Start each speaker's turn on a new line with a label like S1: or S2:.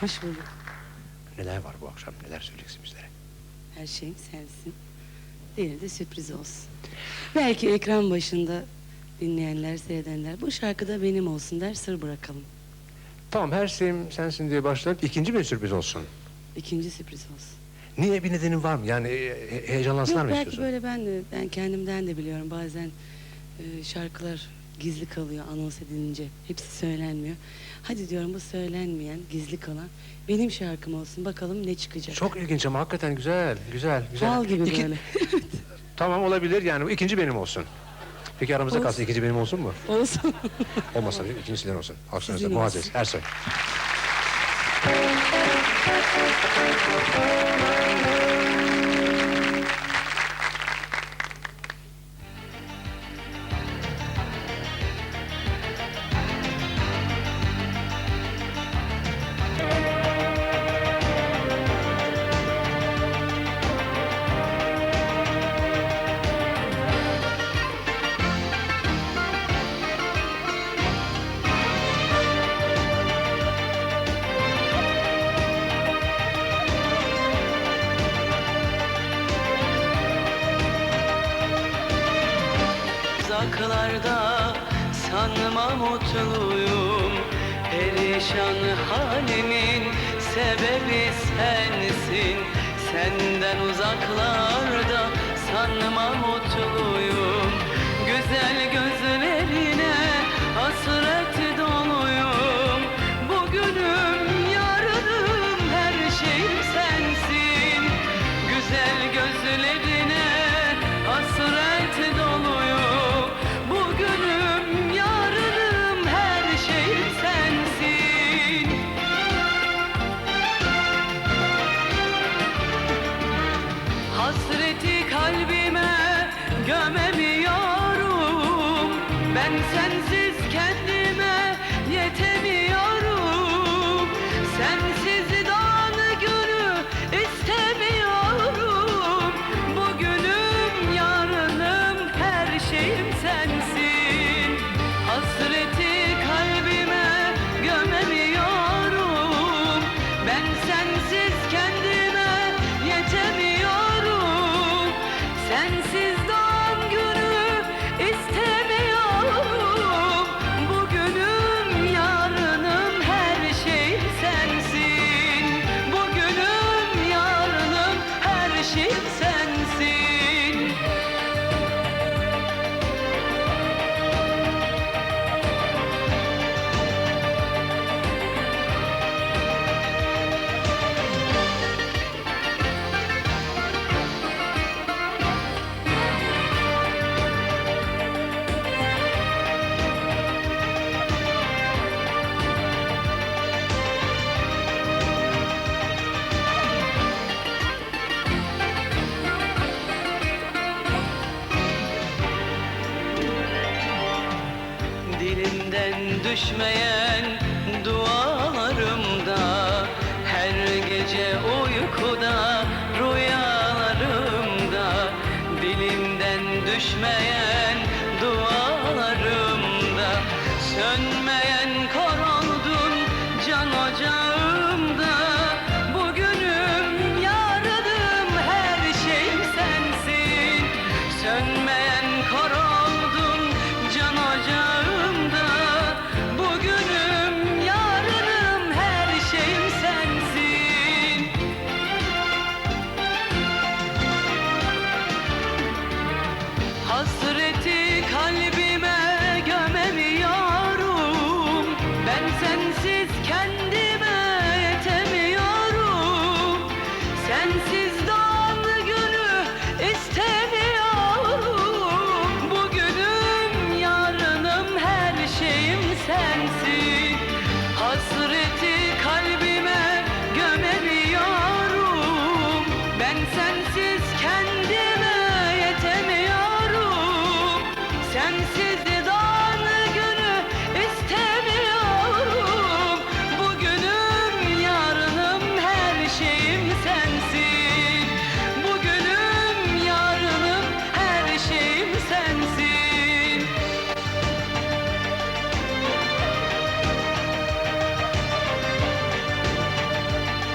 S1: Hoş bulduk.
S2: Neler var bu akşam? Neler söyleyeceksin bizlere?
S1: Her şeyim sensin. Diğeri de sürpriz olsun. Belki ekran başında dinleyenler, seyredenler bu şarkıda benim olsun der sır bırakalım.
S2: Tamam her şeyim sensin diye başlayıp ikinci bir sürpriz olsun.
S1: İkinci sürpriz olsun.
S2: Niye bir nedenin var mı? Yani e, he- heyecanlansınlar
S1: Yok
S2: mı
S1: belki
S2: istiyorsun?
S1: böyle ben de ben kendimden de biliyorum bazen e, şarkılar gizli kalıyor anons edilince. Hepsi söylenmiyor. Hadi diyorum bu söylenmeyen, gizli kalan benim şarkım olsun. Bakalım ne çıkacak.
S2: Çok ilginç ama hakikaten güzel, güzel, güzel.
S1: Fal gibi
S2: İki-
S1: böyle.
S2: Tamam olabilir yani bu ikinci benim olsun. Peki aramızda kalsın ikinci benim olsun mu?
S1: olsun.
S2: Olmazsa bir ikinci sizden olsun. Alkışlarınızla
S1: Sizin
S2: Muazzez
S1: olsun.
S2: Ersoy.
S1: Uzaklarda sanma mutluyum. Perişan halimin sebebi sensin. Senden uzaklarda sanma mutluyum. Güzel gözlerine gömemiyorum Ben sensiz kendime yetemiyorum. Sensiz dan günü istemiyorum. Bugünüm yarınım her şeyim sensin. Hasreti kalbime gömemiyorum. Ben sensiz her şeyim düşmeyen dualarımda Her gece uykuda rüyalarımda Dilimden düşmeyen sensiz.